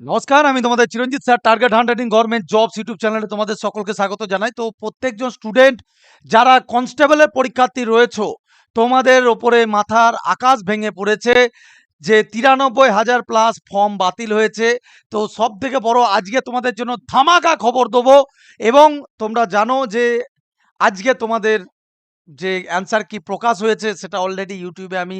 নমস্কার, আমি তোমাদের চিরঞ্জিত স্যার টার্গেট হান্ড্রেডিং গভর্নমেন্ট জবস ইউটিউব চ্যানেলে তোমাদের সকলকে স্বাগত জানাই। তো প্রত্যেকজন স্টুডেন্ট যারা কনস্টেবলের পরীক্ষার্থী রয়েছো, তোমাদের ওপরে মাথার আকাশ ভেঙে পড়েছে যে তিরানব্বই হাজার প্লাস ফর্ম বাতিল হয়েছে। তো সব থেকে বড় আজকে তোমাদের জন্য ধামাকা খবর দেবো এবং তোমরা জানো যে আজকে তোমাদের যে অ্যান্সার কি প্রকাশ হয়েছে সেটা অলরেডি ইউটিউবে আমি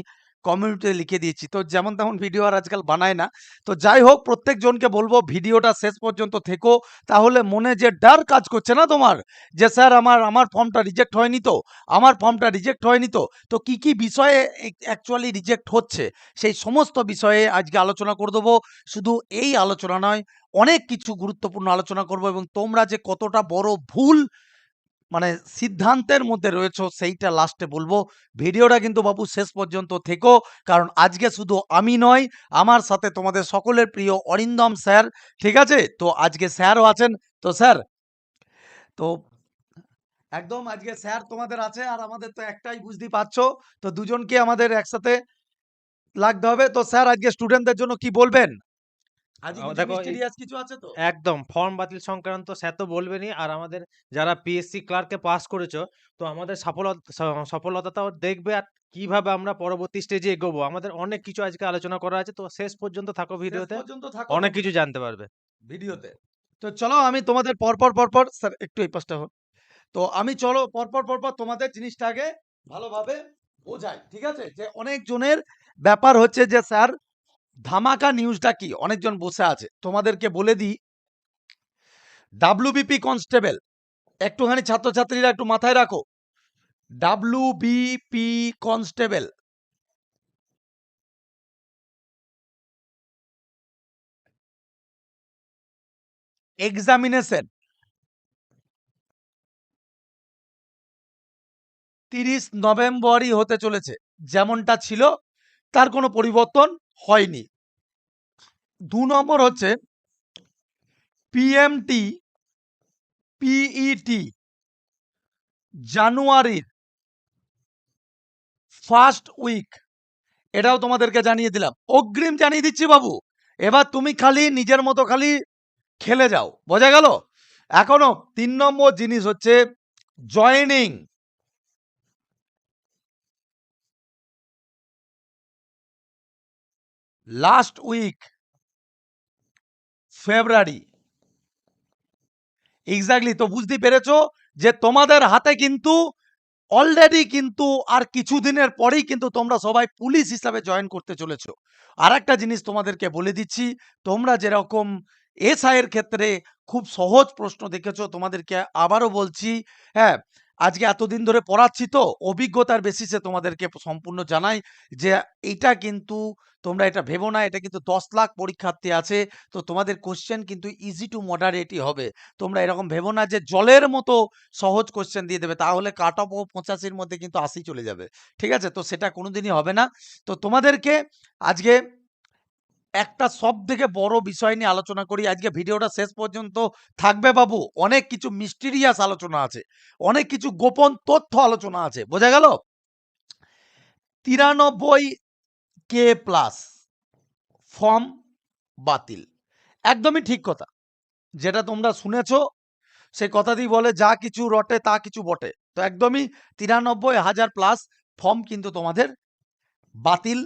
কমিউনিটিতে লিখে দিয়েছি। তো যেমন তেমন ভিডিও আর আজকাল বানায় না। তো যাই হোক, প্রত্যেকজনকে বলব ভিডিওটা শেষ পর্যন্ত থেকো। তাহলে মনে যে ডার কাজ করছে না তোমার? যে স্যার আমার আমার ফর্মটা রিজেক্ট হয়নি তো? আমার ফর্মটা রিজেক্ট হয়নি তো? তো কি কি বিষয়ে অ্যাকচুয়ালি রিজেক্ট হচ্ছে? সেই সমস্ত বিষয়ে আজকে আলোচনা করে দেবো। শুধু এই আলোচনা নয়, অনেক কিছু গুরুত্বপূর্ণ আলোচনা করব এবং তোমরা যে কতটা বড় ভুল মানে সিদ্ধান্তের মধ্যে রয়েছো, সেইটা লাস্টে বলব। ভিডিওটা কিন্তু বাবু শেষ পর্যন্ত থেকো, কারণ আজকে শুধু আমি নয়, আমার সাথে তোমাদের সকলের প্রিয় অরিন্দম স্যার, ঠিক আছে? তো আজকে স্যারও আছেন। তো স্যার, তো একদম আজকে স্যার তোমাদের আছে, আর আমাদের তো একটাই বুঝতে পারছ, তো দুজনকে আমাদের একসাথে লাগতে হবে। তো স্যার, আজকে স্টুডেন্টদের জন্য কি বলবেন? কিছু আছে তো? একদম ফর্ম বাতিল সংক্রান্ত স্যার তো বলবেনই আর আমাদের যারা পিএসসি ক্লার্কে পাস করেছ তো আমাদের সফলতা সফলতাটাও দেখবে আর কীভাবে আমরা পরবর্তী স্টেজে এগোবো। আমাদের অনেক কিছু আজকে আলোচনা করা আছে তো শেষ পর্যন্ত থাকো ভিডিওতে। থাকো অনেক কিছু জানতে পারবে। ভিডিওতে। তো চলো আমি তোমাদের পরপর পরপর স্যার একটু এই পাশটা হোক। তো আমি চলো পরপর পরপর তোমাদের জিনিসটাকে ভালোভাবে বোঝাই ঠিক আছে? যে অনেকজনের ব্যাপার হচ্ছে যে স্যার ধামাকা নিউজটা কি? অনেকজন বসে আছে। তোমাদেরকে বলে দিই ডাব্লুবিপি কনস্টেবল একটুখানি ছাত্রছাত্রীরা একটু মাথায় রাখো। ডাব্লিউবিপি কনস্টেবল এক্সামিনেশন তিরিশ নভেম্বরই হতে চলেছে। যেমনটা ছিল, তার কোনো পরিবর্তন হয়নি। দু নম্বর হচ্ছে পিএমটি পিইটি জানুয়ারির ফার্স্ট উইক এটাও তোমাদেরকে জানিয়ে দিলাম। অগ্রিম জানিয়ে দিচ্ছি বাবু, এবার তুমি খালি নিজের মতো খালি খেলে যাও, বোঝা গেল? এখনও তিন নম্বর জিনিস হচ্ছে joining last week February exactly তো বুঝতে পেরেছ যে তোমাদের হাতে কিন্তু অলরেডি কিন্তু আর কিছুদিনের পরেই কিন্তু তোমরা সবাই পুলিশ হিসাবে জয়েন করতে চলেছো। আর একটা জিনিস তোমাদেরকে বলে দিচ্ছি, তোমরা যেরকম এসআই এর ক্ষেত্রে খুব সহজ প্রশ্ন দেখেছ, তোমাদেরকে আবারও বলছি হ্যাঁ আজকে এতদিন ধরে পড়াচ্ছি তো, অভিজ্ঞতার বেসিসে তোমাদেরকে সম্পূর্ণ জানাই যে এটা কিন্তু তোমরা এটা ভেবো না, এটা কিন্তু দশ লাখ পরীক্ষার্থী আছে, তো তোমাদের কোশ্চেন কিন্তু ইজি টু মডারেটই হবে। তোমরা এরকম ভেবো না যে জলের মতো সহজ কোশ্চেন দিয়ে দেবে, তাহলে কাট অফ ও পঁচাশির মধ্যে কিন্তু আশি চলে যাবে। ঠিক আছে? তো সেটা কোনোদিনই হবে না। তো তোমাদেরকে আজকে একটা সব থেকে বড় বিষয় নিয়ে আলোচনা করি। আজকে ভিডিওটা শেষ পর্যন্ত থাকবে বাবু। অনেক কিছু মিস্টিরিয়াস আলোচনা আছে। অনেক কিছু গোপন তথ্য আলোচনা আছে। বোঝা গেল? তিরানব্বই কে প্লাস ফর্ম বাতিল। একদমই ঠিক কথা। যেটা তোমরা শুনেছো সেই কথাতেই বলে যা কিছু রটে তা কিছু বটে। তো একদমই তিরানব্বই হাজার প্লাস ফর্ম কিন্তু তোমাদের বাতিল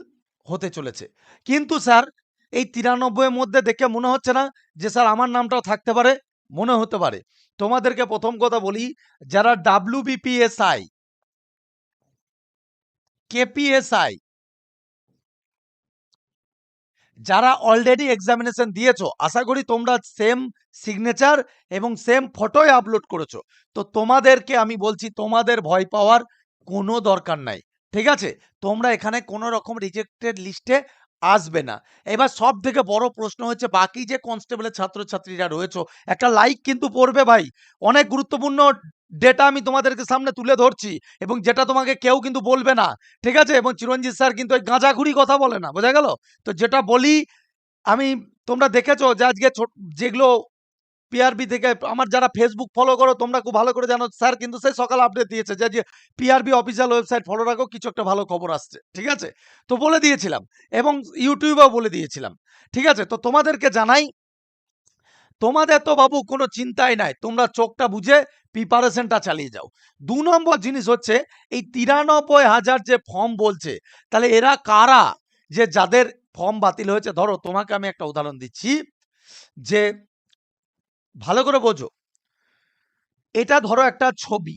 হতে চলেছে। কিন্তু স্যার এই তিরানব্বই এর মধ্যে দেখে মনে হচ্ছে না যে স্যার আমার নামটাও থাকতে পারে? মনে হতে পারে। তোমাদেরকে প্রথম কথা বলি, যারা ডাব্লিউ বিপিএসআই কেপিএসআই যারা অলরেডি এক্সামিনেশন দিয়েছ, আশা করি তোমরা সেম সিগনেচার এবং সেম ফটোই আপলোড করেছ। তো তোমাদেরকে আমি বলছি, তোমাদের ভয় পাওয়ার কোনো দরকার নাই। ঠিক আছে? তোমরা এখানে কোনো রকম রিজেক্টেড লিস্টে আসবে না। এবার সব থেকে বড় প্রশ্ন হচ্ছে, বাকি যে কনস্টেবলের ছাত্রছাত্রীরা রয়েছে, একটা লাইক কিন্তু পড়বে ভাই। অনেক গুরুত্বপূর্ণ ডেটা আমি তোমাদেরকে সামনে তুলে ধরছি এবং যেটা তোমাকে কেউ কিন্তু বলবে না, ঠিক আছে? এবং চিরঞ্জিত স্যার কিন্তু ওই গাঁজাঘুরি কথা বলে না, বোঝা গেল? তো যেটা বলি, আমি তোমরা দেখেছ যে আজকে যেগুলো পিআরবি থেকে আমার যারা ফেসবুক ফলো করো, তোমরা খুব ভালো করে জানো। স্যার কিন্তু সেই সকাল আপডেট দিয়েছে যে পিআরবি অফিসিয়াল ওয়েবসাইট ফলো রাখো, কিছু একটা ভালো খবর আসছে। ঠিক আছে? তো বলে দিয়েছিলাম এবং ইউটিউবেও বলে দিয়েছিলাম। ঠিক আছে? তো তোমাদেরকে জানাই, তোমাদের তো বাবু কোনো চিন্তাই নাই। তোমরা চোখটা বুঝে প্রিপারেশনটা চালিয়ে যাও। দু নম্বর জিনিস হচ্ছে, এই তিরানব্বই হাজার যে ফর্ম বলছে, তাহলে এরা কারা? যে যাদের ফর্ম বাতিল হয়েছে, ধরো তোমাকে আমি একটা উদাহরণ দিচ্ছি, যে ভালো করে বোঝো। এটা ধরো একটা ছবি।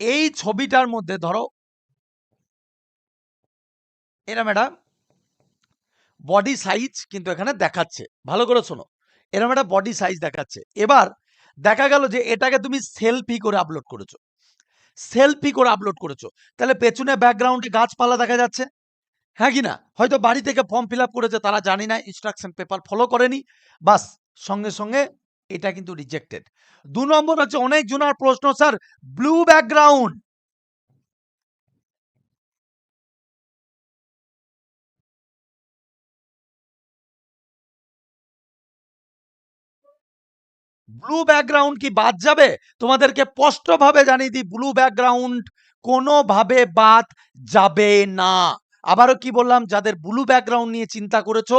এই ছবিটার মধ্যে ধরো এরম একটা বডি সাইজ কিন্তু এখানে দেখাচ্ছে। ভালো করে শোনো। এরম একটা বডি সাইজ দেখাচ্ছে। এবার দেখা গেল যে এটাকে তুমি সেলফি করে আপলোড করেছ। সেলফি করে আপলোড করেছ। তাহলে পেছনে ব্যাকগ্রাউন্ডে গাছপালা দেখা যাচ্ছে। হ্যাঁ কি না? হয়তো বাড়ি থেকে ফর্ম ফিল করেছে, তারা জানি না ইনস্ট্রাকশন পেপার ফলো করেনি। বাস সঙ্গে সঙ্গে এটা কিন্তু রিজেক্টেড দু নম্বর হচ্ছে অনেক জনার প্রশ্ন, sir blue background blue background কি বাদ যাবে? তোমাদেরকে স্পষ্টভাবে জানিয়ে দিই ব্লু ব্যাকগ্রাউন্ড কোনোভাবে বাদ যাবে না। আবারও কি বললাম, যাদের ব্লু ব্যাকগ্রাউন্ড নিয়ে চিন্তা করেছ,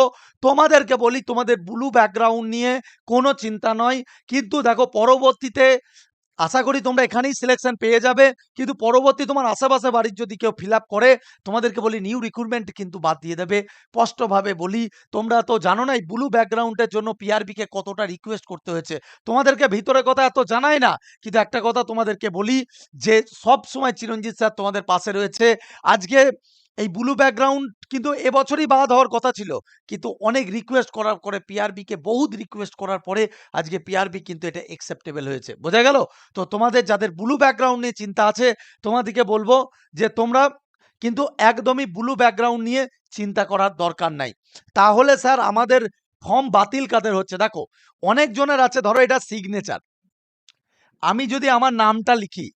তোমাদেরকে বলি, তোমাদের ব্লু ব্যাকগ্রাউন্ড নিয়ে কোনো চিন্তা নয়। কিন্তু দেখো, পরবর্তীতে আশা করি তোমরা এখানেই সিলেকশন পেয়ে যাবে। কিন্তু পরবর্তী তোমার আশেপাশে বাড়ির যদি কেউ ফিল করে, তোমাদেরকে বলি নিউ রিক্রুটমেন্ট কিন্তু বাদ দিয়ে দেবে। স্পষ্টভাবে বলি, তোমরা তো জানো না এই ব্লু ব্যাকগ্রাউন্ডের জন্য পিআরবি কে কতটা রিকোয়েস্ট করতে হয়েছে। তোমাদেরকে ভিতরে কথা এত জানাই না, কিন্তু একটা কথা তোমাদেরকে বলি, যে সব সময় চিরঞ্জিত স্যার তোমাদের পাশে রয়েছে। আজকে এই ব্লু ব্যাকগ্রাউন্ড কিন্তু এবছরই বাদ হওয়ার কথা ছিল। কিন্তু অনেক রিকোয়েস্ট করার পরে পিআরবি কে বহুত রিকোয়েস্ট করার পরে আজকে পিআরবি কিন্তু এটা একসেপ্টেবল হয়েছে। বোঝা গেল? তো তোমাদের যাদের ব্লু ব্যাকগ্রাউন্ড নিয়ে চিন্তা আছে, তোমাদেরকে বলব যে তোমরা কিন্তু একদমই ব্লু ব্যাকগ্রাউন্ড নিয়ে চিন্তা করার দরকার নাই। তাহলে স্যার আমাদের ফর্ম বাতিল কাদের হচ্ছে? দেখো, অনেক জনের আছে, ধরো এটা সিগনেচার আমি যদি আমার নামটা লিখি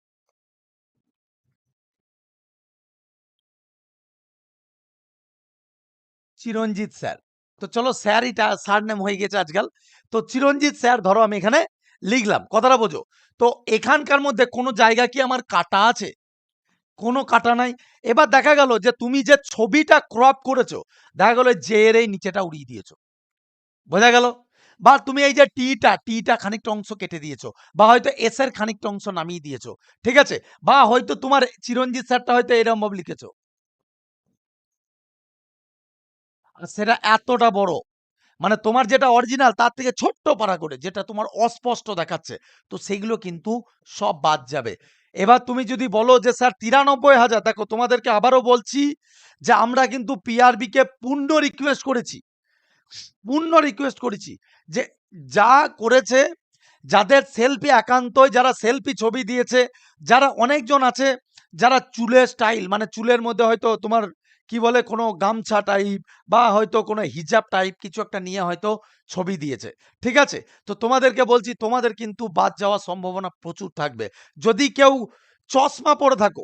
চিরঞ্জিত স্যার। তো চলো স্যার এটা স্যার নাম হয়ে গেছে আজকাল। তো চিরঞ্জিত স্যার, ধরো আমি এখানে লিখলাম, কথাটা বোঝো। তো এখানকার মধ্যে কোনো জায়গা কি আমার কাটা আছে? কোনো কাটা নাই। এবার দেখা গেল যে তুমি যে ছবিটা ক্রপ করেছ, দেখা গেল যে এর এই নিচেটা উড়িয়ে দিয়েছ। বোঝা গেল? বা তুমি এই যে টিটা টিটা খানিকটা অংশ কেটে দিয়েছ, বা হয়তো এস এর খানিকটা অংশ নামিয়ে দিয়েছ, ঠিক আছে? বা হয়তো তোমার চিরঞ্জিত স্যারটা হয়তো এরম ভাবে লিখেছো। সেটা এতটা বড়। মানে তোমার যেটা অরিজিনাল তার থেকে ছোট্ট পারা করে, যেটা তোমার অস্পষ্ট দেখাচ্ছে, তো সেগুলো কিন্তু সব বাদ যাবে। এবার তুমি যদি বলো যে, স্যার, তিরানব্বই হাজার দেখো, তোমাদেরকে আবারও বলছি যে, আমরা কিন্তু পিআরবি কে পূর্ণ রিকোয়েস্ট করেছি। পূর্ণ রিকোয়েস্ট করেছি যে, যা করেছে, যাদের সেলফি একান্তই, যারা সেলফি ছবি দিয়েছে, যারা অনেকজন আছে, যারা চুলের স্টাইল মানে চুলের মধ্যে হয়তো তোমার কি বলে, কোনো গামছা টাইপ বা হয়তো কোনো হিজাব টাইপ কিছু একটা নিয়ে হয়তো ছবি দিয়েছে। ঠিক আছে? তো তোমাদেরকে বলছি, তোমাদের কিন্তু বাদ যাওয়ার সম্ভাবনা প্রচুর থাকবে। যদি কেউ চশমা পরে থাকো,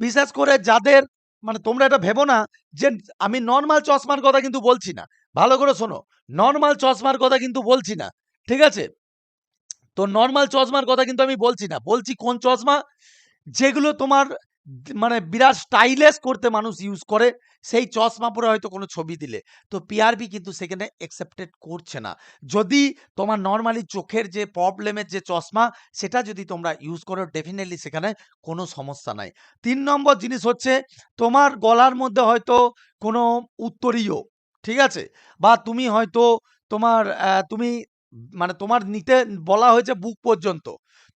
বিশেষ করে যাদের মানে তোমরা এটা ভেবো না যে, আমি নর্মাল চশমার কথা কিন্তু বলছি না। ভালো করে শোনো নর্মাল চশমার কথা কিন্তু বলছি না। ঠিক আছে? তো নর্মাল চশমার কথা কিন্তু আমি বলছি না। বলছি কোন চশমা? যেগুলো তোমার মানে বিরাট স্টাইলেস করতে মানুষ ইউজ করে, সেই চশমা পরে হয়তো কোনো ছবি দিলে। তো পিআরবি কিন্তু সেখানে অ্যাকসেপ্টেড করছে না। যদি তোমার নর্মালি চোখের যে প্রবলেমের যে চশমা, সেটা যদি তোমরা ইউজ করো ডেফিনেটলি সেখানে কোনো সমস্যা নাই। তিন নম্বর জিনিস হচ্ছে, তোমার গলার মধ্যে হয়তো কোনো উত্তরীয়, ঠিক আছে? বা তুমি হয়তো তোমার তুমি মানে তোমার নিতে বলা হয়েছে বুক পর্যন্ত।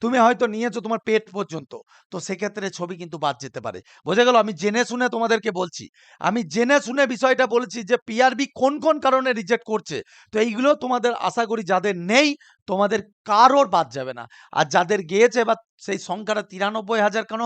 তুমি হয়তো নিয়েছো তোমার পেট পর্যন্ত। তো সেক্ষেত্রে ছবি কিন্তু বাদ যেতে পারে। বোঝা গেল আমি জেনে শুনে তোমাদেরকে বলছি। আমি জেনে শুনে বিষয়টা বলেছি যে পিআরবি কোন কোন কারণে রিজেক্ট করছে। তো এইগুলো তোমাদের আশা করি যাদের নেই, তোমাদের কারোর বাদ যাবে না। আর যাদের গিয়েছে বা সেই সংখ্যাটা তিরানব্বই হাজার কেন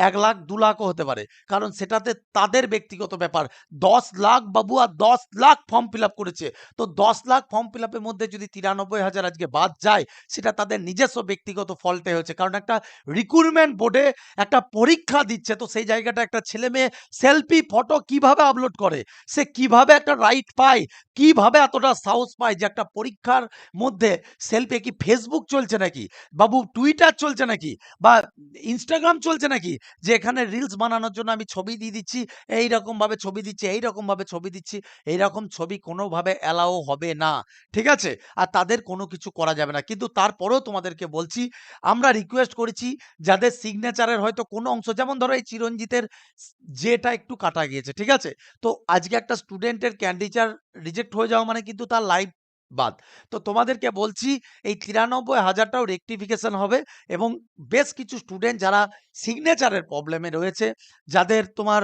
এক লাখ দু লাখও হতে পারে। কারণ সেটাতে তাদের ব্যক্তিগত ব্যাপার। দশ লাখ বাবু আর দশ লাখ ফর্ম ফিল করেছে। তো দশ লাখ ফর্ম ফিল মধ্যে যদি তিরানব্বই হাজার আজকে বাদ যায়, সেটা তাদের নিজস্ব ব্যক্তিগত ফল্টে হয়েছে। কারণ একটা রিক্রুটমেন্ট বোর্ডে একটা পরীক্ষা দিচ্ছে, তো সেই জায়গাটা একটা ছেলে মেয়ে সেলফি ফটো কীভাবে আপলোড করে? সে কীভাবে একটা রাইট পায়? কীভাবে এতটা সাহস পায় যে একটা পরীক্ষার মধ্যে সেলফি কি ফেসবুক চলছে নাকি? বাবু টুইটার চলছে নাকি? বা ইনস্টাগ্রাম চলছে নাকি? যে এখানে রিলস বানানোর জন্য আমি ছবি দিয়ে দিচ্ছি এই রকম ভাবে ছবি দিচ্ছি এই রকম ভাবে ছবি দিচ্ছি এই রকম ছবি কোনোভাবে অ্যালাও হবে না, ঠিক আছে? আর তাদের কোনো কিছু করা যাবে না। কিন্তু তারপরেও তোমাদেরকে বলছি, আমরা রিকোয়েস্ট করেছি যাদের সিগনেচারের হয়তো কোনো অংশ, যেমন ধরো এই চিরঞ্জিতের যেটা একটু কাটা গিয়েছে, ঠিক আছে? তো আজকে একটা স্টুডেন্টের ক্যান্ডিচার রিজেক্ট হয়ে যাওয়া মানে কিন্তু তার লাইফ বাদ। তো তোমাদেরকে বলছি, এই তিরানব্বই হাজারটাও রেকটিফিকেশন হবে এবং বেশ কিছু স্টুডেন্ট যারা সিগনেচারের প্রবলেমে রয়েছে, যাদের তোমার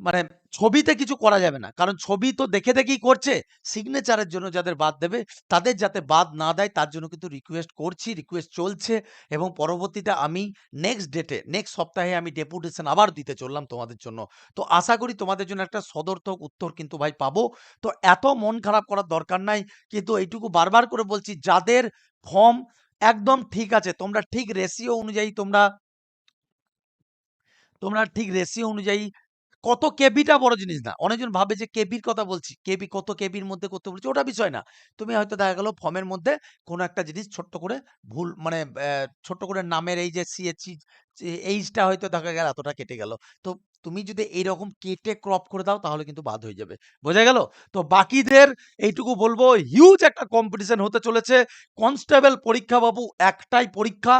মানে ছবিতে কিছু করা যাবে না। কারণ ছবি তো দেখে দেখেই করছে সিগনেচারের জন্য যাদের বাদ দেবে, তাদের যাতে বাদ না দেয়, তার জন্য কিন্তু রিকোয়েস্ট করছি রিকোয়েস্ট চলছে এবং পরবর্তীতে আমি নেক্সট ডেটে নেক্সট সপ্তাহে আমি ডেপুটেশন আবার দিতে চললাম তোমাদের জন্য। তো আশা করি তোমাদের জন্য একটা সদর্থক উত্তর কিন্তু ভাই পাবো। তো এত মন খারাপ করার দরকার নাই, কিন্তু এইটুকু বারবার করে বলছি, যাদের ফর্ম একদম ঠিক আছে, তোমরা ঠিক রেশিও অনুযায়ী তোমরা তোমরা ঠিক রেশিও অনুযায়ী কত কেবিটা বড় জিনিস না। অনেকজন ভাবে যে কেবির কথা বলছি, কেবি কত কেবির মধ্যে করতে বলছি, ওটা বিষয় না। তুমি হয়তো দেখা গেল ফর্মের মধ্যে কোনো একটা জিনিস ছোট্ট করে ভুল মানে ছোট্ট করে নামের এই যে সিএচি এইচটা হয়তো দেখা গেল এতটা কেটে গেল। তো তুমি যদি এইরকম কেটে ক্রপ করে দাও তাহলে কিন্তু বাদ হয়ে যাবে। বোঝা গেল? তো বাকিদের এইটুকু বলব হিউজ একটা কম্পিটিশন হতে চলেছে। কনস্টেবল পরীক্ষা বাবু একটাই পরীক্ষা।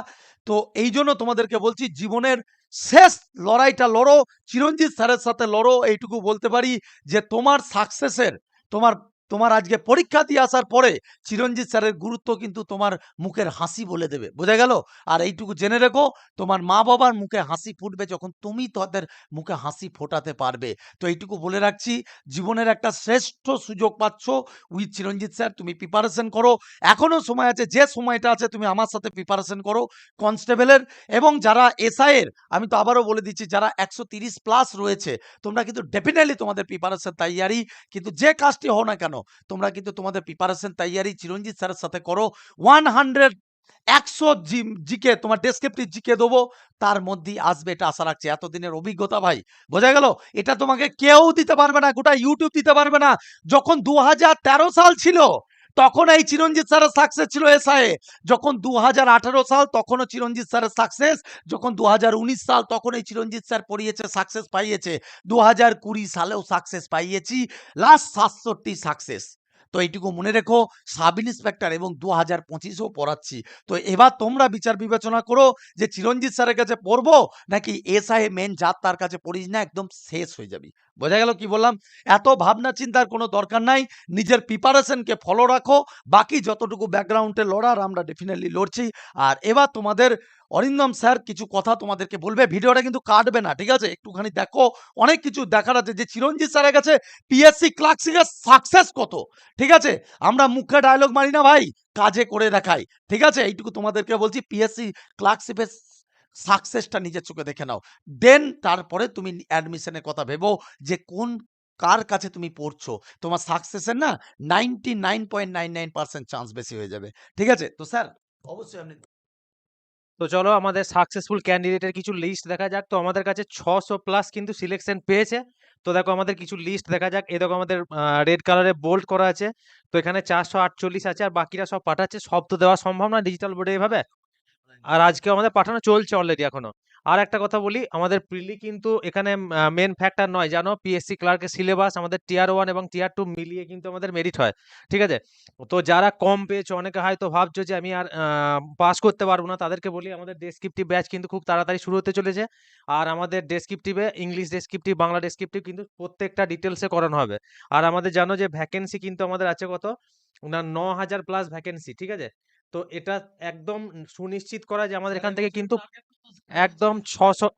তো এই জন্য তোমাদেরকে বলছি, জীবনের শেষ লড়াইটা লড়ো চিরঞ্জিত স্যারের সাথে লড়ো এইটুকু বলতে পারি যে তোমার সাকসেসের তোমার তোমার আজকে পরীক্ষা দিয়ে আসার পরে চিরঞ্জিত স্যারের গুরুত্ব কিন্তু তোমার মুখের হাসি বলে দেবে। বোঝা গেল? আর এইটুকু জেনে রেখো, তোমার মা বাবার মুখে হাসি ফুটবে যখন তুমি তাদের মুখে হাসি ফোটাতে পারবে। তো এইটুকু বলে রাখছি, জীবনের একটা শ্রেষ্ঠ সুযোগ পাচ্ছ। উইথ চিরঞ্জিত স্যার, তুমি প্রিপারেশন করো। এখনও সময় আছে, যে সময়টা আছে তুমি আমার সাথে প্রিপারেশন করো কনস্টেবলের এবং যারা এসআই এর আমি তো আবারও বলে দিচ্ছি, যারা একশো প্লাস রয়েছে, তোমরা কিন্তু ডেফিনেটলি তোমাদের প্রিপারেশন তৈয়ারি। কিন্তু যে কাজটি হও না কেন তোমরা কিন্তু তোমাদের প্রিপারেশন তৈয়ারি চিরঞ্জিত স্যারের সাথে করো। ওয়ান হান্ড্রেড একশো জিকে, তোমার ডেসক্রিপটিভ জিকে দেবো। তার মধ্যেই আসবে এটা আশা রাখছে। এতদিনের অভিজ্ঞতা ভাই, বোঝা গেল? এটা তোমাকে কেউ দিতে পারবে না, গোটা ইউটিউব দিতে পারবে না। যখন দু হাজার তেরো সাল ছিল তখন এই চিরঞ্জিত স্যারের সাকসেস ছিল এসআই যখন দুহাজার আঠারো সাল, তখনও চিরঞ্জিত স্যারের সাকসেস যখন দু সাল, তখন এই চিরঞ্জিত স্যার পড়িয়েছে সাকসেস পাইয়েছে। দু হাজার কুড়ি সালেও সাকসেস পাইয়েছি। লাস্ট সাতষট্টি সাকসেস তো এইটুকু মনে রেখো সাব ইন্সপেক্টর এবং দু হাজার পঁচিশেও পড়াচ্ছি। তো এবার তোমরা বিচার বিবেচনা করো যে চিরঞ্জিত স্যারের কাছে পড়ব নাকি এসআই মেন জাত তার কাছে পড়িস না, একদম শেষ হয়ে যাবি। বোঝা গেল কি বললাম? এত ভাবনা চিন্তার কোনো দরকার নাই। নিজের প্রিপারেশনকে ফলো রাখো। বাকি যতটুকু ব্যাকগ্রাউন্ডে লড়ার আমরা ডেফিনেটলি লড়ছি। আর এবার তোমাদের অরিন্দম স্যার কিছু কথা তোমাদেরকে বলবে। ভিডিওটা কিন্তু কাটবে না, ঠিক আছে? একটুখানি দেখো। অনেক কিছু দেখার আছে। যে চিরঞ্জিত স্যারের কাছে পিএসসি ক্লার্কশিপের সাকসেস কত? ঠিক আছে? আমরা মুখে ডায়লগ মারি না ভাই। কাজে করে দেখাই। ঠিক আছে? এইটুকু তোমাদেরকে বলছি। পিএসসি ক্লার্কশিপের সাকসেসটা নিজের চোখে দেখে নাও। দেন তারপরে তুমি অ্যাডমিশনের কথা ভেবো যে কোন, কার কাছে তুমি পড়ছো? তোমার সাকসেসের না ninety nine point nine nine percent chance বেশি হয়ে যাবে। ঠিক আছে? তো স্যার, অবশ্যই আপনি তো চলো আমাদের সাকসেসফুল ক্যান্ডিডেটের কিছু লিস্ট দেখা যাক। তো আমাদের কাছে ছশো প্লাস কিন্তু সিলেকশন পেয়েছে। তো দেখো আমাদের কিছু লিস্ট দেখা যাক। এই দেখো আমাদের রেড কালারে বোল্ড করা আছে। তো এখানে চারশো আটচল্লিশ আছে আর বাকিরা সব পাঠাচ্ছে। সব তো দেওয়া সম্ভব না ডিজিটাল বোর্ডে এইভাবে আর আজকে আমাদের পাঠানো চলছে অলরেডি এখনও। আর একটা কথা বলি, আমাদের প্রিলি কিন্তু এখানে মেন ফ্যাক্টর নয়, জানো? পিএসসি ক্লার্কের সিলেবাস আমাদের টিয়ার ওয়ান এবং টিয়ার টু মিলিয়ে কিন্তু আমাদের মেরিট হয়, ঠিক আছে? তো যারা কম পেয়েছ, অনেকে হয়তো ভাবছ যে আমি আর পাস করতে পারব না, তাদেরকে বলি আমাদের ডেসক্রিপটিভ ব্যাচ কিন্তু খুব তাড়াতাড়ি শুরু হতে চলেছে। আর আমাদের ডেসক্রিপটিভে ইংলিশ ডেসক্রিপটিভ বাংলা ডেসক্রিপটিভ কিন্তু প্রত্যেকটা ডিটেলসে করানো হবে। আর আমাদের জানো যে ভ্যাকেন্সি কিন্তু আমাদের আছে কত? না ন হাজার প্লাস ভ্যাকেন্সি ঠিক আছে? তো এটা একদম সুনিশ্চিত করা যে আমাদের এখান থেকে কিন্তু একদম ছশো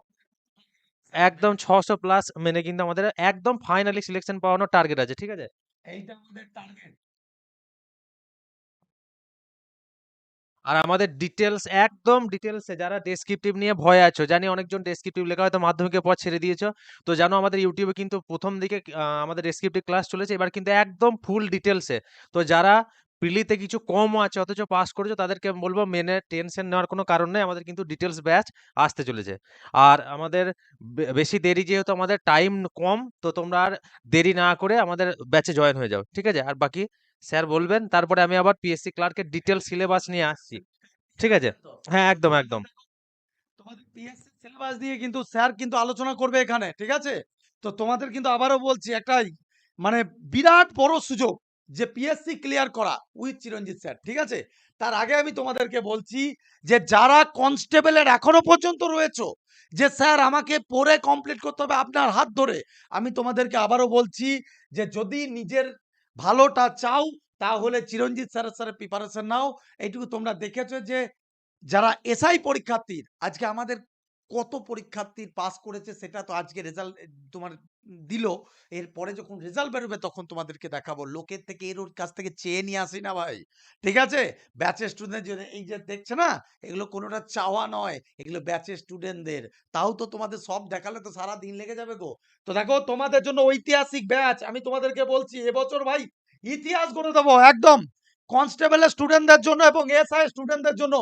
একদম ছশো প্লাস মেনে কিন্তু আমাদের একদম ফাইনালি সিলেকশন পাওয়ানোর টার্গেট আছে ঠিক আছে? এইটা আমাদের টার্গেট আর আমাদের ডিটেলস একদম ডিটেলসে যারা ডেসক্রিপটিভ নিয়ে ভয় আছো জানি অনেকজন ডেসক্রিপটিভ লেখা হয়তো মাধ্যমিকের পর ছেড়ে দিয়েছ তো জানো আমাদের ইউটিউবে কিন্তু প্রথম দিকে আমাদের ডেসক্রিপটিভ ক্লাস চলেছে এবার কিন্তু একদম ফুল ডিটেলসে তো যারা প্রিলিতে কিছু কমও আছে অথচ পাস করেছ তাদেরকে বলব মেনে টেনশন নেওয়ার কোনো কারণ নেই আমাদের কিন্তু ডিটেলস ব্যাচ আসতে চলেছে। আর আমাদের বেশি দেরি যেহেতু আমাদের টাইম কম তো তোমরা আর দেরি না করে আমাদের ব্যাচে জয়েন হয়ে যাও ঠিক আছে? আর বাকি স্যার বলবেন তারপরে আমি আবার পিএসসি ক্লার্কের ডিটেল সিলেবাস নিয়ে আসছি ঠিক আছে? হ্যাঁ একদম একদম। তোমাদের পিএসসি সিলেবাস দিয়ে কিন্তু স্যার কিন্তু আলোচনা করবে এখানে ঠিক আছে? তো তোমাদের কিন্তু আবারও বলছি একটাই মানে বিরাট বড় সুযোগ যে পিএসসি ক্লিয়ার করা উইথ চিরঞ্জিত স্যার ঠিক আছে? তার আগে আমি তোমাদেরকে বলছি যে যারা কনস্টেবলের এখনও পর্যন্ত রয়েছো, যে স্যার আমাকে পরে কমপ্লিট করতে হবে আপনার হাত ধরে, আমি তোমাদেরকে আবারও বলছি যে যদি নিজের ভালোটা চাও, তাহলে চিরঞ্জিত স্যারের স্যারের প্রিপারেশন নাও। এইটুকু তোমরা দেখেছ যে যারা এসআই পরীক্ষার্থীর, আজকে আমাদের কত পরীক্ষার্থীর পাস করেছে সেটা তো আজকে রেজাল্ট তোমার দিল। এরপরে যখন রেজাল্ট বেরোবে তখন তোমাদেরকে দেখাবো। লোকের থেকে, এর ওর কাছ থেকে চেয়ে নিয়ে আসি না ভাই। ঠিক আছে? ব্যাচের স্টুডেন্ট এই যে দেখছে না? এগুলো কোনোটা চাওয়া নয়। এগুলো ব্যাচের স্টুডেন্টদের তাও তো তোমাদের সব দেখালে তো সারা দিন লেগে যাবে গো। তো দেখো, তোমাদের জন্য ঐতিহাসিক ব্যাচ আমি তোমাদেরকে বলছি, এবছর ভাই ইতিহাস গড়ে দেবো, একদম। কনস্টেবলের স্টুডেন্টদের জন্য এবং এসআই স্টুডেন্টদের জন্য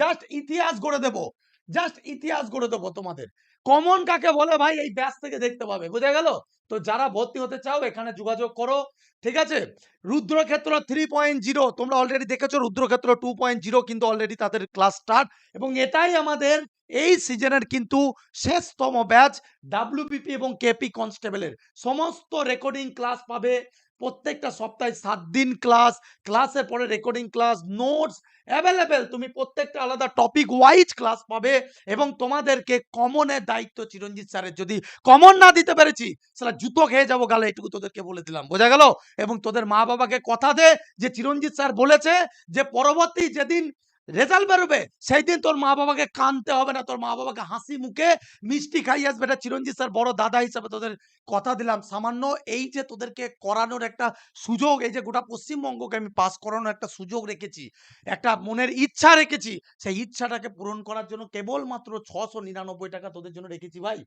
জাস্ট ইতিহাস গড়ে দেবো। জাস্ট ইতিহাস গড়ে দেবো তোমাদের। কমন কাকে বলে ভাই? এই ব্যাচ থেকে দেখতে পাবে, বুঝে গেল? তো যারা ভর্তি হতে চাও, এখানে যোগাযোগ করো, ঠিক আছে? রুদ্রক্ষেত্র থ্রি পয়েন্ট জিরো তোমরা অলরেডি দেখেছ রুদ্রক্ষেত্র টু পয়েন্ট জিরো কিন্তু অলরেডি তাদের ক্লাস স্টার্ট এবং এটাই আমাদের এই সিজনের কিন্তু শেষতম ব্যাচ ডাব্লিউপিপি এবং কেপি কনস্টেবলের সমস্ত রেকর্ডিং ক্লাস পাবে, প্রত্যেকটা সপ্তাহে সাত দিন ক্লাস ক্লাসের পরে রেকর্ডিং ক্লাস নোটস অ্যাভেলেবেল তুমি প্রত্যেকটা আলাদা টপিক ওয়াইজ ক্লাস পাবে এবং তোমাদেরকে কমনের দায়িত্ব চিরঞ্জিত স্যারের। যদি কমন না দিতে পেরেছি সেটা জুতো খেয়ে যাব গালে, এটুকু তোদেরকে বলে দিলাম। বোঝা গেল? এবং তোদের মা বাবাকে কথা দে, যে চিরঞ্জিত স্যার বলেছে যে পরবর্তী যেদিন রেজাল্ট বেরোবে। সেই দিন তোর মা বাবাকে কানতে হবে না। তোর মা বাবাকে হাসি মুখে মিষ্টি খাইয়ে আসবে। এটা চিরঞ্জিত স্যার বড় দাদা হিসাবে তোদের কথা দিলাম। সামান্য এই যে তোদেরকে করানোর একটা সুযোগ, এই যে গোটা পশ্চিমবঙ্গকে আমি পাস করানোর একটা সুযোগ রেখেছি, একটা মনের ইচ্ছা রেখেছি, সেই ইচ্ছাটাকে পূরণ করার জন্য কেবলমাত্র ছশো নিরানব্বই টাকা তোদের জন্য রেখেছি ভাই।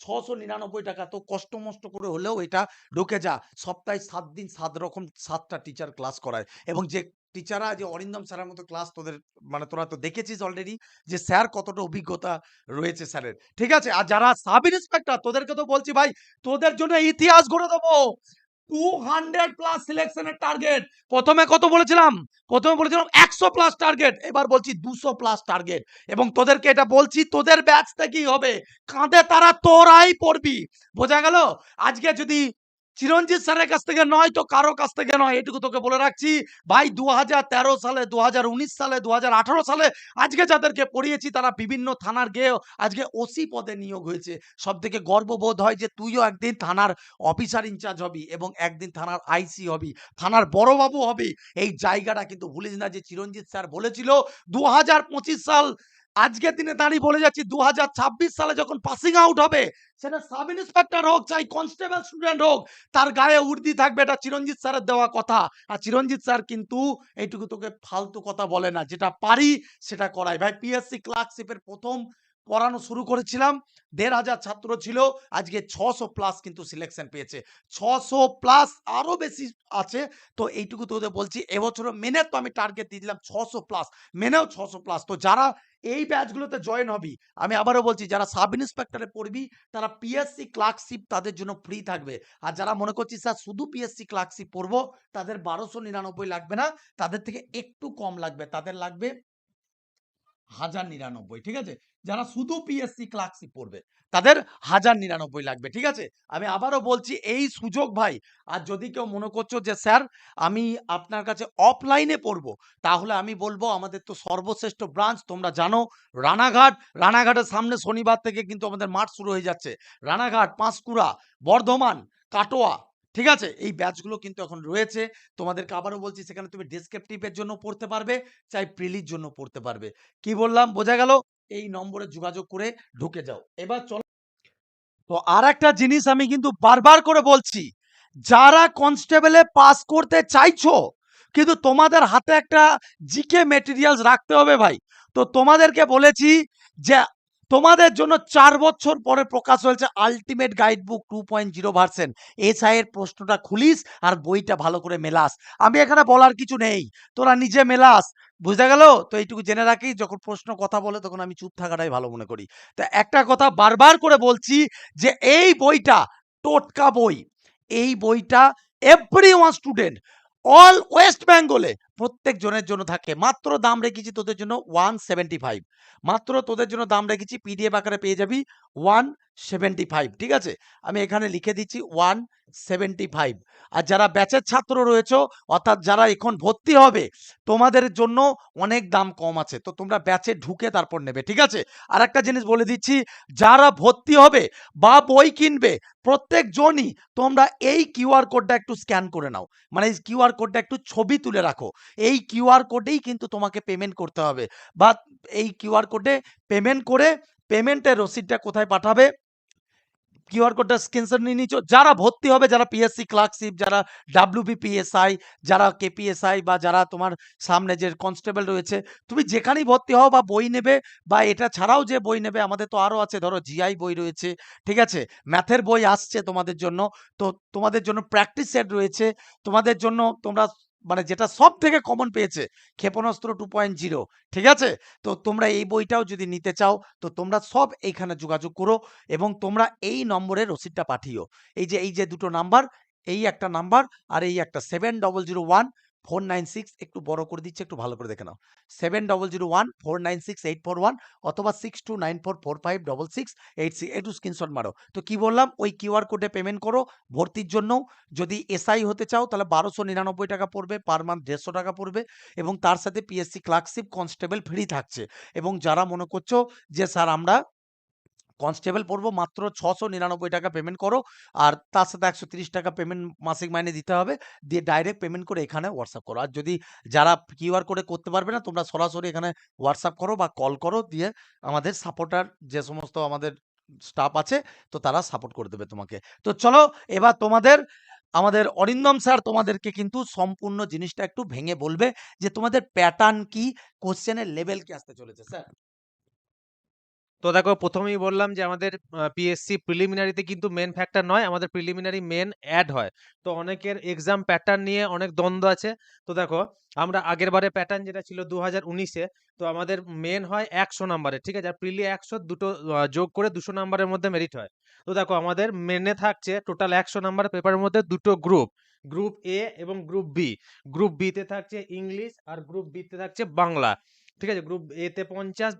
ছশো নিরানব্বই টাকা। তো কষ্ট মষ্ট করে হলেও এটা ঢুকে যা। সপ্তাহে সাত দিন সাত রকম সাতটা টিচার ক্লাস করায়। এবং যে টিচাররা যে অরিন্দম স্যারের মতো ক্লাস তোদের মানে তোরা তো দেখেছিস অলরেডি যে স্যার কতটা অভিজ্ঞতা রয়েছে স্যারের। ঠিক আছে? আর যারা সাব ইন্সপেক্টর তোদেরকে তো বলছি ভাই, তোদের জন্য ইতিহাস গড়ে দেবো। টু হান্ড্রেড প্লাস সিলেকশনের টার্গেট প্রথমে কত বলেছিলাম? প্রথমে বলেছিলাম একশো প্লাস টার্গেট এবার বলছি দুশো প্লাস টার্গেট এবং তোদেরকে এটা বলছি, তোদের ব্যাচ থেকেই হবে? কাঁধে তারা তোরাই পড়বি। বোঝা গেল? আজকে যদি চিরঞ্জিত স্যারের কাছ থেকে নয়, তো কারও কাছ থেকে নয়, এটুকু তোকে বলে রাখছি। ভাই দু হাজার তেরো সালে দু হাজার উনিশ সালে দু হাজার আঠারো সালে আজকে যাদেরকে পড়িয়েছি, তারা বিভিন্ন থানার গিয়ে আজকে ওসি পদে নিয়োগ হয়েছে। সব থেকে গর্ববোধ হয় যে তুইও একদিন থানার অফিসার ইনচার্জ হবি এবং একদিন থানার আইসি হবি, থানার বড়বাবু হবি। এই জায়গাটা কিন্তু ভুলিস না যে চিরঞ্জিত স্যার বলেছিল দু হাজার পঁচিশ সাল আজকের দিনে দাঁড়িয়ে বলে যাচ্ছি, দুহাজার ছাব্বিশ সালে যখন পাসিং আউট হবে, সেটা সাব ইন্সপেক্টর হোক, চাই কনস্টেবল স্টুডেন্ট হোক, তার গায়ে উর্দি থাকবে এটা চিরঞ্জিত স্যারের দেওয়া কথা। আর চিরঞ্জিত স্যার কিন্তু এইটুকু তোকে ফালতু কথা বলে না, যেটা পারি সেটা করাই। ভাই পিএসসি ক্লার্কশিপের প্রথম পড়ানো শুরু করেছিলাম। দেড় হাজার ছাত্র ছিল। আজকে ছশো প্লাস কিন্তু সিলেকশন পেয়েছে। ছশো প্লাস আরও বেশি আছে। তো এইটুকু তোদের বলছি, এবছরও মেনে তো আমি টার্গেট দিয়ে দিলাম ছশো প্লাস মেনেও ছশো প্লাস তো যারা এই ব্যাচগুলোতে জয়েন হবি, আমি আবারও বলছি, যারা সাব ইন্সপেক্টরে পড়বি, তারা পিএসসি ক্লার্কশিপ তাদের জন্য ফ্রি থাকবে। আর যারা মনে করছি স্যার, শুধু পিএসসি ক্লার্কশিপ পড়ব, তাদের বারোশো নিরানব্বই লাগবে না, তাদের থেকে একটু কম লাগবে। তাদের লাগবে হাজার নিরানব্বই, ঠিক আছে? যারা শুধু পিএসসি ক্লার্কশিপ পড়বে, তাদের হাজার নিরানব্বই লাগবে, ঠিক আছে? আমি আবারও বলছি, এই সুযোগ ভাই, আর যদি কেউ মনে করছ যে, স্যার, আমি আপনার কাছে অফলাইনে পড়ব, তাহলে আমি বলব আমাদের তো সর্বশ্রেষ্ঠ ব্রাঞ্চ তোমরা জানো, রানাঘাট। রানাঘাটের সামনে শনিবার থেকে কিন্তু আমাদের মাঠ শুরু হয়ে যাচ্ছে। রানাঘাট, পাঁশকুড়া, বর্ধমান, কাটোয়া ঠিক আছে? এই ব্যাচগুলো কিন্তু এখন রয়েছে। তোমাদেরকে আবারও বলছি, সেখানে তুমি ডেসক্রিপটিভের জন্য পড়তে পারবে, চাই প্রিলির জন্য পড়তে পারবে। কি বললাম? বোঝা গেল? এই নম্বরে যোগাযোগ করে ঢুকে যাও। এবার চলো। তো আর একটা জিনিস আমি কিন্তু বারবার করে বলছি, যারা কনস্টেবলে পাস করতে চাইছো, কিন্তু তোমাদের হাতে একটা জিকে মেটেরিয়ালস রাখতে হবে ভাই। তো তোমাদেরকে বলেছি যে তোমাদের জন্য চার বছর পরে প্রকাশ হয়েছে ultimate guide book two point zero version SI এর প্রশ্নটা খুলিস আর বইটা ভালো করে মেলাস। আমি এখানে বলার কিছু নেই। তোরা নিজে মেলাস। বুঝতে গেল? তো এইটুকু জেনে রাখি যখন প্রশ্ন কথা বলে তখন আমি চুপ থাকাটাই ভালো মনে করি। তা একটা কথা বারবার করে বলছি যে এই বইটা টোটকা বই। এই বইটা every one student all West বেঙ্গলে প্রত্যেক জনের জন্য থাকে। মাত্র দাম রেখেছি তোদের জন্য ওয়ান সেভেন্টি ফাইভ মাত্র তোদের জন্য দাম রেখেছি পিডিএফ আকারে পেয়ে যাবি ওয়ান সেভেন্টি ফাইভ ঠিক আছে? আমি এখানে লিখে দিচ্ছি ওয়ান সেভেন্টি ফাইভ আর যারা ব্যাচের ছাত্র রয়েছে, অর্থাৎ যারা এখন ভর্তি হবে, তোমাদের জন্য অনেক দাম কম আছে। তো তোমরা ব্যাচে ঢুকে তারপর নেবে, ঠিক আছে? আর একটা জিনিস বলে দিচ্ছি, যারা ভর্তি হবে বা বই কিনবে, প্রত্যেকজনই তোমরা এই কিউআর কোডটা একটু স্ক্যান করে নাও। মানে এই কিউআর কোডটা একটু ছবি তুলে রাখো। এই কিউআর কোডেই কিন্তু তোমাকে পেমেন্ট করতে হবে। বা এই কিউআর কোডে পেমেন্ট করে পেমেন্টের রসিদটা কোথায় পাঠাবে? কিউআর কোডটা স্ক্রিনশট নিয়ে নিচ্ছ যারা ভর্তি হবে, যারা পিএসসি ক্লার্কশিপ যারা ডাব্লিউবি পিএসআই যারা কেপিএসআই বা যারা তোমার সামনে যে কনস্টেবল রয়েছে, তুমি যেখানেই ভর্তি হও বা বই নেবে বা এটা ছাড়াও যে বই নেবে, আমাদের তো আরও আছে, ধরো জিআই বই রয়েছে, ঠিক আছে? ম্যাথের বই আসছে তোমাদের জন্য। তো তোমাদের জন্য প্র্যাকটিস সেট রয়েছে। তোমাদের জন্য তোমরা মানে যেটা সব থেকে কমন পেয়েছে, ক্ষেপণাস্ত্র টু পয়েন্ট জিরো ঠিক আছে? তো তোমরা এই বইটাও যদি নিতে চাও, তো তোমরা সব এইখানে যোগাযোগ করো এবং তোমরা এই নম্বরে রসিদটা পাঠিও। এই যে এই যে দুটো নাম্বার এই একটা নাম্বার আর এই একটা seven double zero one four nine six একটু বড় করে দিচ্ছে, একটু ভালো করে দেখে নাও। Seven double zero one four nine six eight four one অথবা six two nine four four five double six eight six একটু স্ক্রিনশট মারো। তো কি বললাম? ওই কিউআর কোডে পেমেন্ট করো ভর্তির জন্যও। যদি এসআই হতে চাও, তাহলে বারোশো নিরানব্বই টাকা পড়বে পার মান্থ দেড়শো টাকা পড়বে এবং তার সাথে পিএসসি ক্লার্কশিপ কনস্টেবল ফ্রি থাকছে। এবং যারা মনে করছ যে, স্যার, আমরা কনস্টেবল পড়ব মাত্র ছশো নিরানব্বই টাকা পেমেন্ট করো, আর তার সাথে একশো তিরিশ টাকা পেমেন্ট মাসিক মাইনে দিতে হবে, দিয়ে ডাইরেক্ট পেমেন্ট করে এখানে হোয়াটসঅ্যাপ করো। আর যদি যারা কিউআর কোডে করতে পারবে না, তোমরা সরাসরি এখানে হোয়াটসঅ্যাপ করো বা কল করো, দিয়ে আমাদের সাপোর্টার যে সমস্ত আমাদের স্টাফ আছে, তো তারা সাপোর্ট করে দেবে তোমাকে। তো চলো, এবার তোমাদের, আমাদের অরিন্দম স্যার তোমাদেরকে কিন্তু সম্পূর্ণ জিনিসটা একটু ভেঙে বলবে যে তোমাদের প্যাটার্ন কি কোশ্চেনের লেভেল কি আসতে চলেছে স্যার তো দেখো প্রথমেই বললাম যে আমাদের পিএসসি প্রিলিমিনারিতে কিন্তু মেন ফ্যাক্টর নয়, আমাদের প্রিলিমিনারি মেন অ্যাড হয়। তো অনেকের এক্সাম প্যাটার্ন নিয়ে অনেক দ্বন্দ্ব আছে। তো দেখো, আমরা আগের বারে প্যাটার্ন যেটা ছিল দু হাজার উনিশে, তো আমাদের মেন হয় একশো নাম্বারের ঠিক আছে? আর প্রিলি একশো, দুটো যোগ করে দুশো নাম্বারের মধ্যে মেরিট হয়। তো দেখো, আমাদের মেনে থাকছে টোটাল একশো নাম্বার পেপারের মধ্যে দুটো গ্রুপ গ্রুপ এ এবং গ্রুপ বি গ্রুপ বিতে থাকছে ইংলিশ আর গ্রুপ বিতে থাকছে বাংলা। ঠিক আছে? গ্রুপ এ তে পঞ্চাশ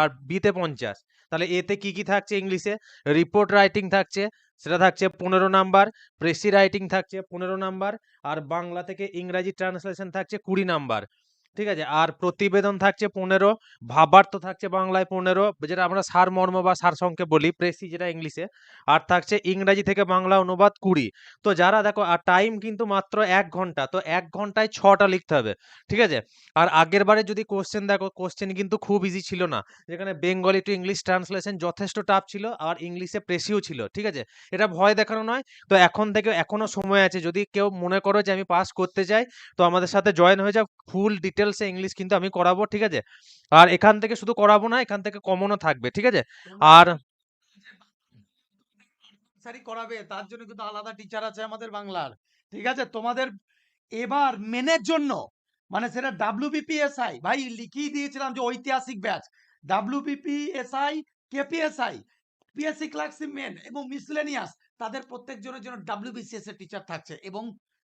আর বিতে পঞ্চাশ। তাহলে এতে কি কি থাকছে ইংলিশে? রিপোর্ট রাইটিং থাকছে, সেটা থাকছে পনেরো নাম্বার প্রেসি রাইটিং থাকছে পনেরো নাম্বার, আর বাংলা থেকে ইংরাজি ট্রান্সলেশন থাকছে কুড়ি নাম্বার। ঠিক আছে? আর প্রতিবেদন থাকছে পনেরো ভাবার্থ থাকছে বাংলায় পনেরো, যেটা আমরা সারমর্ম বা সারসংক্ষেপ বলি, প্রেসি যেটা ইংলিশে। আর থাকছে ইংরাজি থেকে বাংলা অনুবাদ কুড়ি। তো যারা দেখো, আর টাইম কিন্তু মাত্র এক ঘণ্টা, তো এক ঘন্টায় ছটা লিখতে হবে, ঠিক আছে? আর আগের বারে যদি কোশ্চেন দেখো কোশ্চেন কিন্তু খুব ইজি ছিল না, যেখানে বেঙ্গলি টু ইংলিশ ট্রান্সলেশন যথেষ্ট টাফ ছিল, আর ইংলিশে প্রেসিও ছিল, ঠিক আছে? এটা ভয় দেখানো নয়। তো এখন থেকে এখনও সময় আছে, যদি কেউ মনে করো যে আমি পাস করতে চাই, তো আমাদের সাথে জয়েন হয়ে যাও ফুল ডিটেলসে ইংলিশ কিন্তু আমি করাবো ঠিক আছে? আর এখান থেকে শুধু করাবো না এখান থেকে কমনও থাকবে ঠিক আছে? আর সারি করাবে তার জন্য কিন্তু আলাদা টিচার আছে আমাদের বাংলার ঠিক আছে? তোমাদের এবার মেনের জন্য মানে সেটা ডাব্লিউবিপিএসআই ভাই লিখিয়ে দিয়েছিলাম যে ঐতিহাসিক batch WBPSI KPSI PSC clerkship main এবং মিসলেনিয়াস তাদের প্রত্যেকজনের জন্য ডাব্লিউবিসিএস এর টিচার থাকছে এবং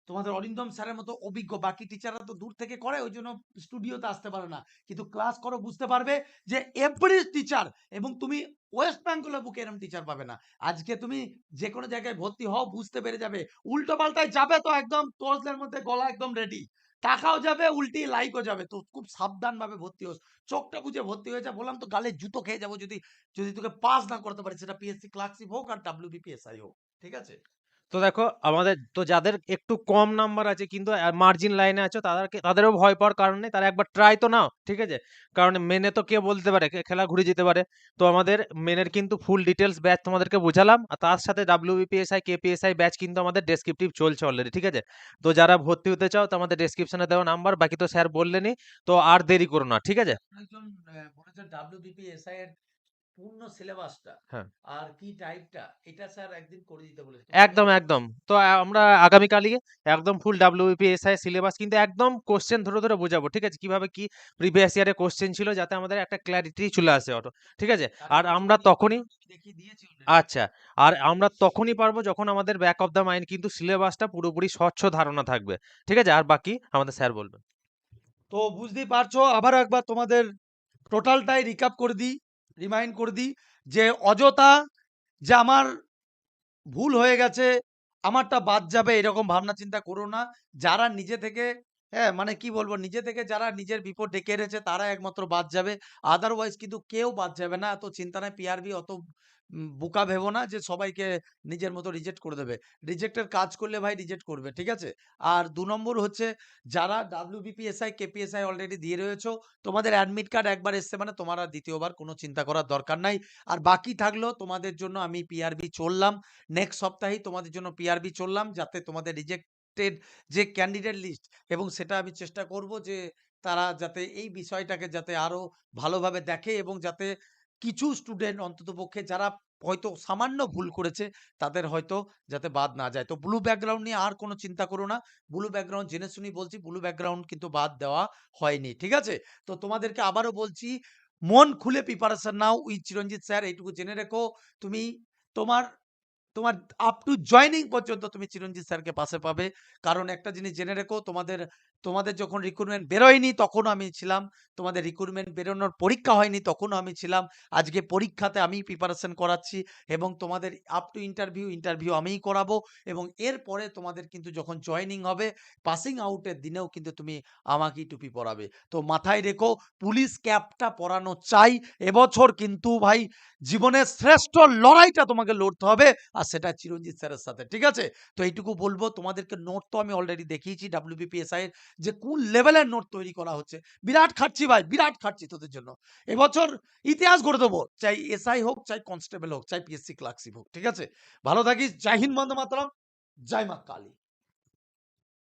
তোমাদের অরিন্দম স্যারের মতো অভিজ্ঞ, বাকি টিচাররা তো দূর থেকে করে ওই জন্য স্টুডিওতে আসতে পারে না। কিন্তু ক্লাস করো, বুঝতে পারবে যে এভরি টিচার এবং তুমি ওয়েস্ট বেঙ্গলের বুকে এরকম টিচার পাবে না। আজকে তুমি যে কোনো জায়গায় ভর্তি হও, বুঝতে পেরে যাবে। উল্টো পাল্টায় যাবে তো একদম তোর্সের মধ্যে গলা একদম রেডি টাকাও যাবে, উল্টি লাইকও যাবে। তো খুব সাবধান ভাবে ভর্তি হোস। চোখটা বুঝে ভর্তি হয়ে যা। বললাম তো গালে জুতো খেয়ে যাব যদি যদি তোকে পাস না করতে পারি, সেটা পিএসসি ক্লার্কশিপ হোক আর ডাব্লিউবিপিএসআই হোক। ঠিক আছে? তো দেখো, আমাদের, তো যাদের একটু কম নাম্বার আছে কিন্তু মার্জিন লাইনে আছে, তাদেরকে, তাদেরও ভয় পাওয়ার কারণ নেই, তারা একবার ট্রাই তো নাও, ঠিক আছে? কারণ মেনে তো কে বলতে পারে খেলা ঘুরে যেতে পারে। তো আমাদের মেনের কিন্তু ফুল ডিটেলস ব্যাচ তোমাদেরকে বোঝালাম, আর তার সাথে ডাব্লিউবিপিএসআই কেপিএসআই ব্যাচ কিন্তু আমাদের ডেসক্রিপটিভ চলছে অলরেডি ঠিক আছে? তো যারা ভর্তি হতে চাও, তো আমাদের ডেসক্রিপশনে দেওয়া নাম্বার বাকি তো স্যার বললেনই, তো আর দেরি করো না, ঠিক আছে? ডাব্লিউবিপিএসআই এর পূর্ণ সিলেবাসটা হ্যাঁ। আর কি টাইপটা এটা স্যার একদিন করে দিতে বলেছে। একদম একদম। তো আমরা আগামীকালই একদম ফুল ডাব্লিউবিপিএসআই সিলেবাস কিন্তু একদম কোশ্চেন ধরে ধরে বোঝাবো ঠিক আছে? কীভাবে কি প্রিভিয়াস ইয়ারে কোশ্চেন ছিল যাতে আমাদের একটা ক্ল্যারিটি চলে আসে অটো ঠিক আছে? আর আমরা তখনই। আচ্ছা আর আমরা তখনই পারব যখন আমাদের ব্যাক অফ দ্য মাইন্ড কিন্তু সিলেবাসটা পুরোপুরি স্বচ্ছ ধারণা থাকবে ঠিক আছে? আর বাকি আমাদের স্যার বলবেন। তো বুঝতেই পারছ আবারও একবার তোমাদের টোটালটাই রিক্যাপ করে দিই। রিমাইন্ড করে দিই যে অযথা যে আমার ভুল হয়ে গেছে, আমারটা বাদ যাবে এরকম ভাবনা চিন্তা করো না। যারা নিজে থেকে হ্যাঁ মানে কি বলব, নিজে থেকে যারা নিজের বিপদ ডেকে এনেছে তারা একমাত্র বাদ যাবে। আদারওয়াইজ কিন্তু কেউ বাদ যাবে না। এত চিন্তা নাই পিআরবি অত বোকা ভেবো না যে সবাইকে নিজের মতো রিজেক্ট করে দেবে। রিজেক্টের কাজ করলে ভাই রিজেক্ট করবে, ঠিক আছে? আর দু নম্বর হচ্ছে যারা ডাব্লিউবিপিএসআই কেপিএসআই অলরেডি দিয়ে রয়েছো, তোমাদের অ্যাডমিট কার্ড একবার এসছে মানে তোমার আর দ্বিতীয়বার কোনো চিন্তা করার দরকার নাই। আর বাকি থাকল তোমাদের জন্য আমি পিআরবি চললাম। নেক্সট সপ্তাহেই তোমাদের জন্য পিআরবি চললাম যাতে তোমাদের রিজেক্টেড যে ক্যান্ডিডেট লিস্ট এবং সেটা আমি চেষ্টা করব যে তারা যাতে এই বিষয়টাকে যাতে আরও ভালোভাবে দেখে এবং যাতে কিছু স্টুডেন্ট অন্ততপক্ষে যারা হয়তো সামান্য ভুল করেছে, তাদের হয়তো যাতে বাদ না যায়। তো ব্লু ব্যাকগ্রাউন্ড নিয়ে আর কোনো চিন্তা করো না। ব্লু ব্যাকগ্রাউন্ড জেনে শুনি বলছি ব্লু ব্যাকগ্রাউন্ড কিন্তু বাদ দেওয়া হয়নি, ঠিক আছে? তো তোমাদেরকে আবারও বলছি, মন খুলে প্রিপারেশন নাও উই চিরঞ্জিত স্যার, এইটুকু জেনে রেখো। তুমি তোমার তোমার আপ টু জয়নিং পর্যন্ত তুমি চিরঞ্জিত স্যারকে পাশে পাবে। কারণ একটা জিনিস জেনে রেখো, তোমাদের তোমাদের যখন রিক্রুটমেন্ট বেরোয়নি তখনও আমি ছিলাম। তোমাদের রিক্রুটমেন্ট বেরোনোর পরীক্ষা হয়নি তখনও আমি ছিলাম। আজকে পরীক্ষাতে আমি প্রিপারেশন করাচ্ছি এবং তোমাদের আপ টু ইন্টারভিউ ইন্টারভিউ আমিই করাবো এবং এরপরে তোমাদের কিন্তু যখন জয়নিং হবে পাসিং আউটের দিনেও কিন্তু তুমি আমাকেই টুপি পরাবে। তো মাথায় রেখো, পুলিশ ক্যাপটা পরানো চাই। এবছর কিন্তু ভাই জীবনের শ্রেষ্ঠ লড়াইটা তোমাকে লড়তে হবে আর সেটা চিরঞ্জিত স্যারের সাথে, ঠিক আছে? তো এইটুকু বলব, তোমাদেরকে নোট তো আমি অলরেডি দেখিয়েছি ডাব্লিউবিপিএসআই এর যে কোন লেভেলের নোট তৈরি করা হচ্ছে। বিরাট খাটছি ভাই, বিরাট খাটছি তোদের জন্য। এবছর ইতিহাস গড়ে দেবো, চাই এসআই হোক, চাই কনস্টেবল হোক, চাই পিএসসি ক্লার্কশিপ হোক, ঠিক আছে? ভালো থাকিস, জয় হিন্দ বন্দে মাতরম, জয় মা কালী।